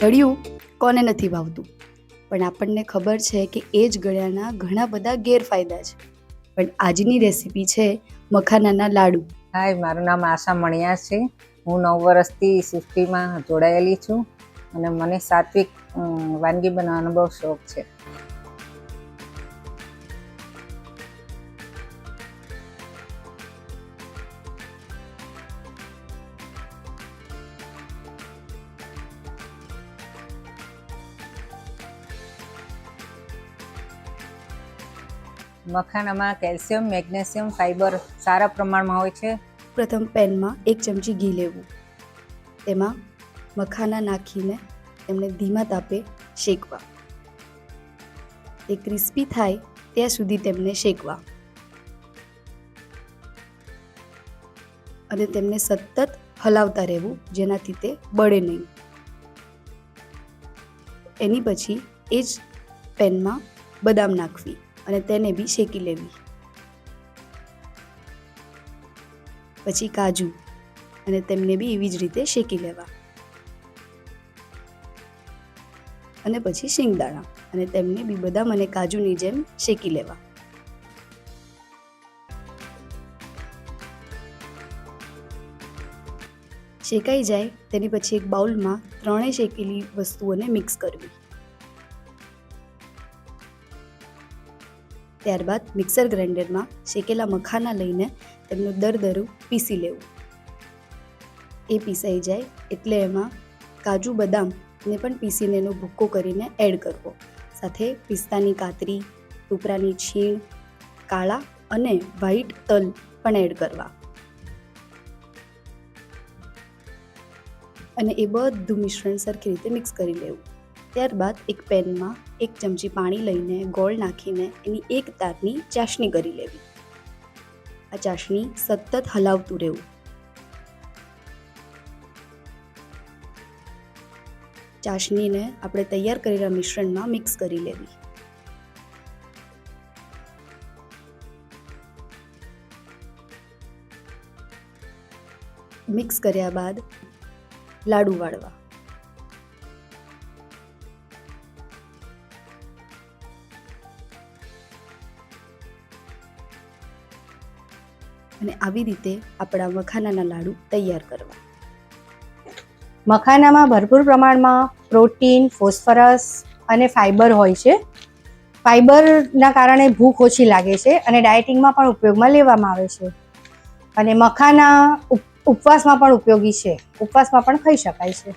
ગળ્યું કોને નથી ભાવતું? પણ આપણને ખબર છે કે એ જ ગળ્યાના ઘણા બધા ગેરફાયદા છે. પણ આજની રેસીપી છે મખાનાના લાડુ. હાય, મારું નામ આશા મણિયા છે. હું નવ વર્ષથી સૃષ્ટિમાં જોડાયેલી છું અને મને સાત્વિક વાનગી બનાવવાનો બહુ શોખ છે. મખાનામાં કેલ્શિયમ, મેગ્નેશિયમ, ફાઇબર સારા પ્રમાણમાં હોય છે. પ્રથમ પેનમાં એક ચમચી ઘી લેવું. તેમાં મખાના નાખીને તેમને ધીમા તાપે શેકવા. તે ક્રિસ્પી થાય ત્યાં સુધી તેમને શેકવા. અને તેમને સતત હલાવતા રહેવું જેનાથી તે બળે નહીં. એની પછી એ જ પેનમાં બદામ નાખવી. અને તેને બી શેકી લેવી. પછી કાજુ અને તેમને બી એવી જ રીતે શેકી લેવા. અને પછી શિંગદાણા અને તેમને બી બધા મને કાજુની જેમ શેકી લેવા. શેકાઈ જાય તેની પછી એક બાઉલમાં ત્રણેય શેકેલી વસ્તુઓને મિક્સ કરવી. ત્યારબાદ મિક્સર ગ્રાઇન્ડરમાં શેકેલા મખાના લઈને તેમનું દરદરું પીસી લેવું. એ પીસાઈ જાય એટલે એમાં કાજુ બદામને પણ પીસીને એનો ભૂક્કો કરીને એડ કરવો. સાથે પિસ્તાની કાતરી ટુકરાની છીણ, કાળા અને વ્હાઈટ તલ પણ એડ કરવા. અને એ બધું મિશ્રણ સરખી રીતે મિક્સ કરી લેવું. ત્યારબાદ એક પેનમાં એક ચમચી પાણી લઈને ગોળ નાખીને એની એક તારની ચાસણી કરી લેવી. આ ચાસણી સતત હલાવતું રહેવું. ચાસણીને આપણે તૈયાર કરેલા મિશ્રણમાં મિક્સ કરી લેવી. મિક્સ કર્યા બાદ લાડુ વાળવા. અને આવી રીતે આપણા મખાનાના લાડુ તૈયાર કરવા. મખાનામાં ભરપૂર પ્રમાણમાં પ્રોટીન, ફોસ્ફરસ અને ફાઇબર હોય છે. ફાઇબરના કારણે ભૂખ ઓછી લાગે છે અને ડાયટિંગમાં પણ ઉપયોગમાં લેવામાં આવે છે. અને મખાના ઉપ- ઉપવાસમાં પણ ઉપયોગી છે. ઉપવાસમાં પણ ખાઈ શકાય છે.